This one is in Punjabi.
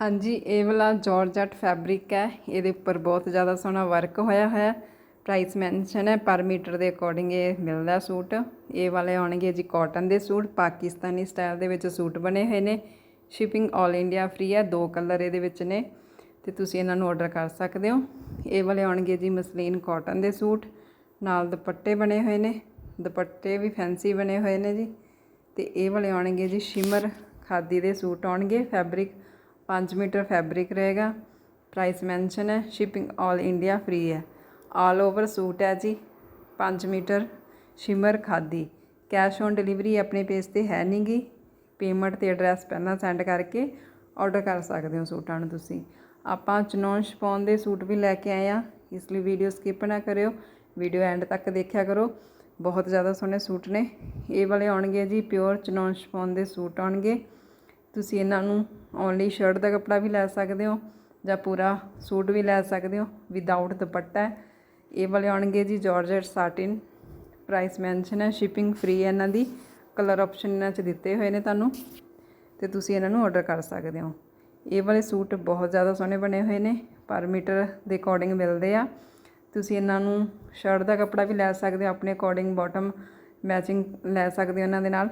ਹਾਂਜੀ, ਇਹ ਵਾਲਾ ਜਾਰਜਟ ਫੈਬਰਿਕ ਹੈ। ਇਹਦੇ ਉੱਪਰ ਬਹੁਤ ਜ਼ਿਆਦਾ ਸੋਹਣਾ ਵਰਕ ਹੋਇਆ ਹੋਇਆ। ਪ੍ਰਾਈਸ ਮੈਂਸ਼ਨ ਹੈ, ਪਰ ਮੀਟਰ ਦੇ ਅਕੋਰਡਿੰਗ ਇਹ ਮਿਲਦਾ ਸੂਟ। ਇਹ ਵਾਲੇ ਆਉਣਗੇ ਜੀ ਕਾਟਨ ਦੇ ਸੂਟ, ਪਾਕਿਸਤਾਨੀ ਸਟਾਈਲ ਦੇ ਵਿੱਚ ਸੂਟ ਬਣੇ ਹੋਏ ਨੇ। ਸ਼ਿਪਿੰਗ 올 ਇੰਡੀਆ ਫ੍ਰੀ ਹੈ, ਦੋ ਕਲਰ ਇਹਦੇ ਵਿੱਚ ਨੇ, ਤੇ ਤੁਸੀਂ ਇਹਨਾਂ ਨੂੰ ਆਰਡਰ ਕਰ ਸਕਦੇ ਹੋ। ਇਹ ਵਾਲੇ ਆਉਣਗੇ ਜੀ ਮਸਲੀਨ ਕਾਟਨ ਦੇ ਸੂਟ। ਨਾਲ ਦੁਪੱਟੇ ਬਣੇ ਹੋਏ ਨੇ, ਦੁਪੱਟੇ ਵੀ ਫੈਂਸੀ ਬਣੇ ਹੋਏ ਨੇ ਜੀ। ਤੇ ਇਹ ਵਾਲੇ ਆਉਣਗੇ ਜੀ ਸ਼ਿਮਰ ਖਾਦੀ ਦੇ ਸੂਟ ਆਉਣਗੇ ਫੈਬਰਿਕ। 5 ਮੀਟਰ ਫੈਬਰਿਕ ਰਹੇਗਾ। ਪ੍ਰਾਈਸ ਮੈਂਸ਼ਨ ਹੈ, ਸ਼ਿਪਿੰਗ 올 ਇੰਡੀਆ ਫ੍ਰੀ ਹੈ। ਆਲ ਓਵਰ ਸੂਟ ਹੈ ਜੀ 5 metre, shimmer khadi. Cash on delivery ਆਪਣੇ ਪੇਜ ਤੇ ਹੈ ਨਹੀਂਗੀ ਪੇਮੈਂਟ ਤੇ ਐਡਰੈਸ ਪਹਿਲਾਂ ਸੈਂਡ ਕਰਕੇ ਆਰਡਰ ਕਰ ਸਕਦੇ ਹੋ ਸੂਟਾਂ ਨੂੰ ਤੁਸੀਂ। ਆਪਾਂ ਚਨੌਨ ਸ਼ਪੌਨ ਦੇ ਸੂਟ ਵੀ ਲੈ ਕੇ ਆਏ ਆ ਇਸ ਲਈ ਵੀਡੀਓ ਸਕਿਪ ਨਾ ਕਰਿਓ। ਵੀਡੀਓ ਐਂਡ ਤੱਕ ਦੇਖਿਆ ਕਰੋ। ਬਹੁਤ ਜ਼ਿਆਦਾ ਸੋਹਣੇ ਸੂਟ ਨੇ। ਇਹ ਵਾਲੇ ਆਉਣਗੇ ਜੀ, ਪਿਓਰ ਚਨੌਨ ਸ਼ਪੌਨ ਦੇ ਸੂਟ ਆਉਣਗੇ। ਤੁਸੀਂ ਇਹਨਾਂ ਨੂੰ ਓਨਲੀ ਸ਼ਰਟ ਦਾ ਕੱਪੜਾ ਵੀ ਲੈ ਸਕਦੇ ਹੋ ਜਾਂ ਪੂਰਾ ਸੂਟ ਵੀ ਲੈ ਸਕਦੇ ਹੋ ਵਿਦਆਊਟ ਦੁਪੱਟਾ ਇਹ ਵਾਲੇ ਆਉਣਗੇ ਜੀ ਜਾਰਜਟ ਸਾਟਿਨ ਪ੍ਰਾਈਸ ਮੈਂਸ਼ਨ ਹੈ ਸ਼ਿਪਿੰਗ ਫ੍ਰੀ ਹੈ ਇਹਨਾਂ ਦੀ। ਕਲਰ ਆਪਸ਼ਨ ਇਹਨਾਂ 'ਚ ਦਿੱਤੇ ਹੋਏ ਨੇ ਤੁਹਾਨੂੰ। ਤੇ ਤੁਸੀਂ ਇਹਨਾਂ ਨੂੰ ਆਰਡਰ ਕਰ ਸਕਦੇ ਹੋ। ਇਹ ਵਾਲੇ ਸੂਟ ਬਹੁਤ ਜ਼ਿਆਦਾ ਸੋਹਣੇ ਬਣੇ ਹੋਏ ਨੇ, ਪਰ ਮੀਟਰ ਦੇ ਅਕੋਰਡਿੰਗ ਮਿਲਦੇ ਆ। ਤੁਸੀਂ ਇਹਨਾਂ ਨੂੰ ਸ਼ਰਟ ਦਾ ਕੱਪੜਾ ਵੀ ਲੈ ਸਕਦੇ ਹੋ, ਆਪਣੇ ਅਕੋਰਡਿੰਗ ਬਾਟਮ ਮੈਚਿੰਗ ਲੈ ਸਕਦੇ ਹੋ ਇਹਨਾਂ ਦੇ ਨਾਲ।